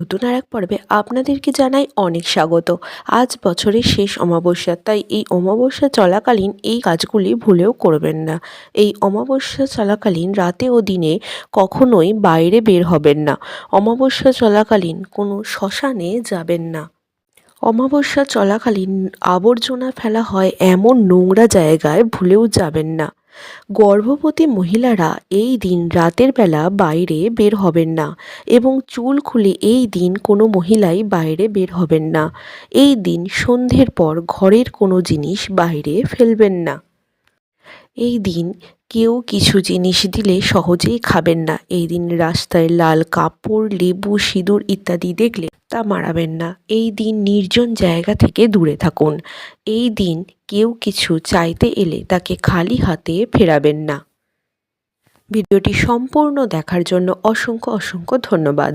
নতুন আর এক পর্বে আপনাদেরকে জানাই অনেক স্বাগত। আজ বছরের শেষ অমাবস্যা, তাই এই অমাবস্যা চলাকালীন এই কাজগুলি ভুলেও করবেন না। এই অমাবস্যা চলাকালীন রাতে ও দিনে কখনোই বাইরে বের হবেন না। অমাবস্যা চলাকালীন কোনো শ্মশানে যাবেন না। অমাবস্যা চলাকালীন আবর্জনা ফেলা হয় এমন নোংরা জায়গায় ভুলেও যাবেন না। গর্ভবতী মহিলারা এই দিন রাতের বেলা বাইরে বের হবেন না এবং চুল খুলে এই দিন কোনো মহিলাই বাইরে বের হবেন না। এই দিন সন্ধ্যের পর ঘরের কোনো জিনিস বাইরে ফেলবেন না। এই দিন কেউ কিছু জিনিস দিলে সহজেই খাবেন না। এই দিন রাস্তায় লাল কাপড়, লেবু, সিঁদুর ইত্যাদি দেখলে তা মারাবেন না। এই দিন নির্জন জায়গা থেকে দূরে থাকুন। এই দিন কেউ কিছু চাইতে এলে তাকে খালি হাতে ফেরাবেন না। ভিডিওটি সম্পূর্ণ দেখার জন্য অসংখ্য অসংখ্য ধন্যবাদ।